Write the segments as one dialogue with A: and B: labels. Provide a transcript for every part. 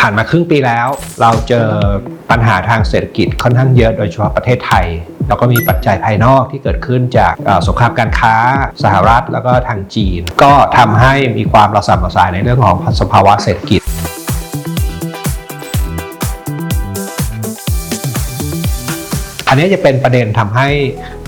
A: ผ่านมาครึ่งปีแล้ว เราเจอปัญหาทางเศรษฐกิจค่อนข้างเยอะโดยเฉพาะประเทศไทย แล้วก็มีปัจจัยภายนอกที่เกิดขึ้นจากสงครามการค้าสหรัฐแล้วก็ทางจีน ก็ทำให้มีความระสำระสายในเรื่องของสภาวะเศรษฐกิจ อันนี้จะเป็นประเด็นทำให้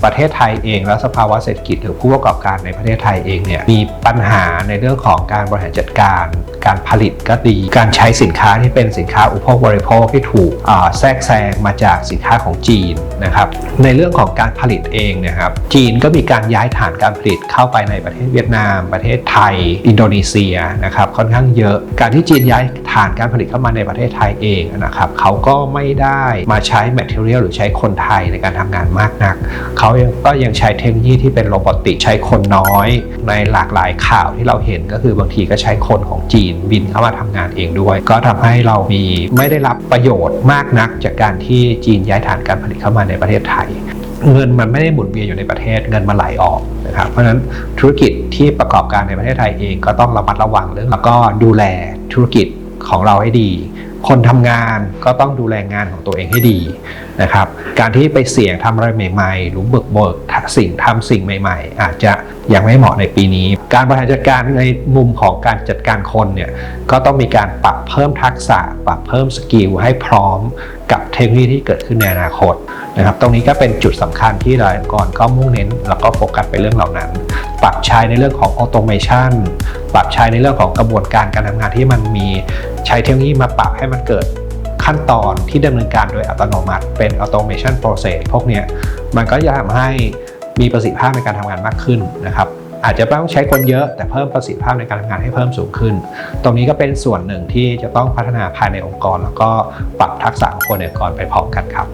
A: ประเทศไทยเอง และสภาวะเศรษฐกิจหรือผู้ประกอบการในประเทศไทยเองเนี่ยมีปัญหาในเรื่องของการบริหารจัดการ การผลิตก็ดี การใช้สินค้าที่เป็นสินค้าอุปโภคบริโภคที่ถูกแทรกแซงมาจากสินค้าของจีนนะครับในเรื่องของการผลิตเองเนะครับจีนก็มีการย้ายฐานการผลิตเข้าไปในประเทศเวียดนาม ประเทศไทย อินโดนีเซียนะครับค่อนข้างเยอะการที่จีนย้ายฐานการผลิตเข้ามาในประเทศไทยเองนะครับเขาก็ไม่ได้มาใช้ material หรือใช้คนไทยในการทำงานมากนัก เขายังก็ยังใช้เทคโนโลยีที่เป็นโรบอติกใช้คนน้อย ในหลากหลายข่าวที่เราเห็นก็คือบางทีก็ใช้คนของจีนบินเข้ามาทำงานเองด้วย ก็ทำให้เรามีไม่ได้รับประโยชน์มากนัก จากการที่จีนย้ายฐานการผลิตเข้ามาในประเทศไทยเงินมันไม่ได้หมุนเวียนอยู่ในประเทศเงินมันไหลออกนะครับเพราะฉะนั้นธุรกิจที่ประกอบการในประเทศไทยเองก็ต้องระมัดระวังเรื่องแล้วก็ดูแลธุรกิจของเราให้ดี คนทำงานก็ต้องดูแลงานของตัวเองให้ดีนะครับ การที่ไปเสี่ยงทำอะไรใหม่ๆ หรือเบิกเบิกสิ่งทำสิ่งใหม่ๆ อาจจะยังไม่เหมาะในปีนี้ การบริหารจัดการในมุมของการจัดการคนเนี่ยก็ต้องมีการปรับเพิ่มทักษะ ปรับเพิ่มสกิลให้พร้อมกับเทคโนโลยีที่เกิดขึ้นในอนาคตนะครับ ตรงนี้ก็เป็นจุดสำคัญที่หลายองค์กรก็มุ่งเน้น แล้วก็โฟกัสไปเรื่องเหล่านั้น ปรับใช้ในเรื่องของออโตเมชันปรับใช้ในเรื่องของกระบวนการการทำงานที่มันมีใช้เทคโนโลยีมาปรับให้มันเกิดขั้นตอนที่ดำเนินการโดยอัตโนมัติเป็น automation process พวกนี้มันก็จะทำให้มีประสิทธิภาพในการทำงานมากขึ้นนะครับอาจจะต้องใช้คนเยอะแต่เพิ่มประสิทธิภาพในการทำงานให้เพิ่มสูงขึ้น ตรงนี้ก็เป็นส่วนหนึ่งที่จะต้องพัฒนาภายในองค์กร แล้วก็ปรับทักษะของคนในองค์กรไปพร้อมกันครับ